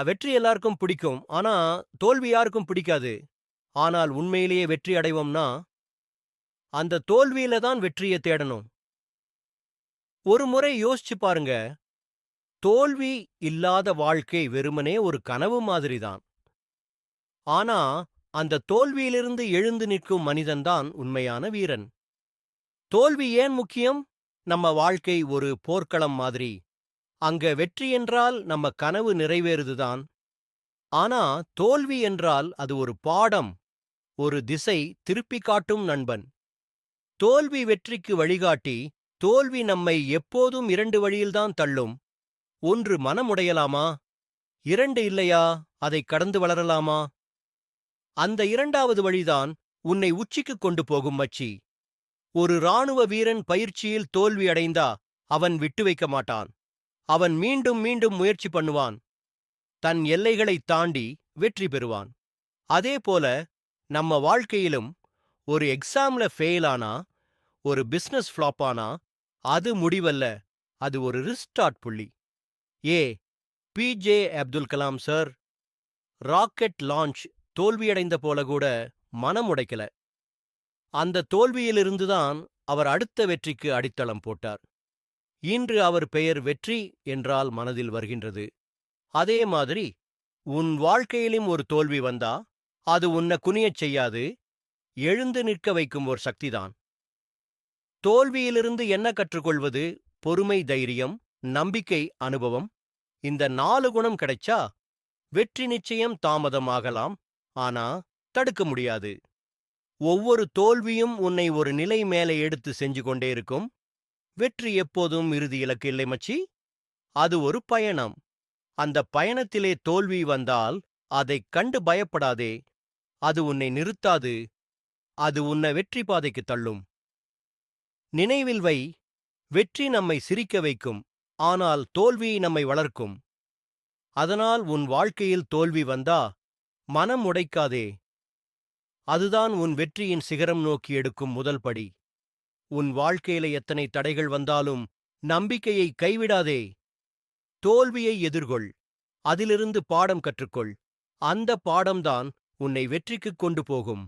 வெற்றி எல்லாருக்கும் பிடிக்கும். ஆனா தோல்வி யாருக்கும் பிடிக்காது. ஆனால் உண்மையிலேயே வெற்றி அடைவோம்னா அந்த தோல்வியில தான் வெற்றியை தேடணும். ஒரு முறை யோசிச்சு பாருங்க. தோல்வி இல்லாத வாழ்க்கை வெறுமனே ஒரு கனவு மாதிரிதான் ஆனா அந்த தோல்வியிலிருந்து எழுந்து நிற்கும் மனிதன்தான் உண்மையான வீரன். தோல்வி ஏன் முக்கியம்? நம்ம வாழ்க்கை ஒரு போர்க்களம் மாதிரி. அங்க வெற்றி என்றால் நம்ம கனவு நிறைவேறுதுதான். ஆனா தோல்வி என்றால் அது ஒரு பாடம் ஒரு திசை திருப்பி காட்டும் நண்பன். தோல்வி வெற்றிக்கு வழிகாட்டி தோல்வி நம்மை எப்போதும் இரண்டு வழியில்தான் தள்ளும். ஒன்று மனமுடையலாமா? இரண்டு இல்லையா? அதை கடந்து வளரலாமா? அந்த இரண்டாவது வழிதான் உன்னை உச்சிக்கு கொண்டு போகும் மச்சி. ஒரு ராணுவ வீரன் பயிற்சியில் தோல்வி அடைந்தா அவன் விட்டு வைக்க மாட்டான். அவன் மீண்டும் மீண்டும் முயற்சி பண்ணுவான். தன் எல்லைகளைத் தாண்டி வெற்றி பெறுவான். அதே போல நம்ம வாழ்க்கையிலும் ஒரு எக்ஸாம்ல ஃபெயில் ஆனா ஒரு பிசினஸ் ஃப்ளாப் ஆனா அது முடிவல்ல. அது ஒரு ரிஸ்டார்ட் புள்ளி. A. P J Abdul Kalam sir rocket launch தோல்வியடைந்த போல கூட மனம் உடைக்கல. அந்த தோல்வியிலிருந்துதான் அவர் அடுத்த வெற்றிக்கு அடித்தளம் போட்டார். இன்று அவர் பெயர் வெற்றி என்றால் மனதில் வருகின்றது. அதே மாதிரி உன் வாழ்க்கையிலும் ஒரு தோல்வி வந்தா அது உன்னை குனியச் செய்யாது எழுந்து நிற்க வைக்கும் ஒரு சக்திதான். தோல்வியிலிருந்து என்ன கற்றுக்கொள்வது? பொறுமை தைரியம் நம்பிக்கை அனுபவம். இந்த நாலு குணம் கிடைச்சா வெற்றி நிச்சயம் தாமதமாகலாம் ஆனா தடுக்க முடியாது. ஒவ்வொரு தோல்வியும் உன்னை ஒரு நிலை மேலே எடுத்து செஞ்சு கொண்டே இருக்கும். வெற்றி எப்போதும் இறுதி இலக்கு இல்லை மச்சி. அது ஒரு பயணம். அந்த பயணத்திலே தோல்வி வந்தால் அதைக் கண்டு பயப்படாதே. அது உன்னை நிறுத்தாது. அது உன்னை வெற்றி பாதைக்கு தள்ளும். நினைவில் வை. வெற்றி நம்மை சிரிக்க வைக்கும். ஆனால் தோல்வி நம்மை வளர்க்கும். அதனால் உன் வாழ்க்கையில் தோல்வி வந்தா மனம் உடைக்காதே. அதுதான் உன் வெற்றியின் சிகரம் நோக்கி எடுக்கும் முதல் படி. உன் வாழ்க்கையில எத்தனை தடைகள் வந்தாலும் நம்பிக்கையை கைவிடாதே. தோல்வியை எதிர்கொள். அதிலிருந்து பாடம் கற்றுக்கொள். அந்த பாடம்தான் உன்னை வெற்றிக்குக் கொண்டு போகும்.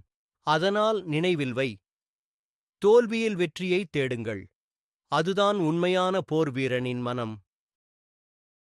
அதனால் நினைவில் வை. தோல்வியில் வெற்றியை தேடுங்கள். அதுதான் உண்மையான போர் வீரனின் மனம்.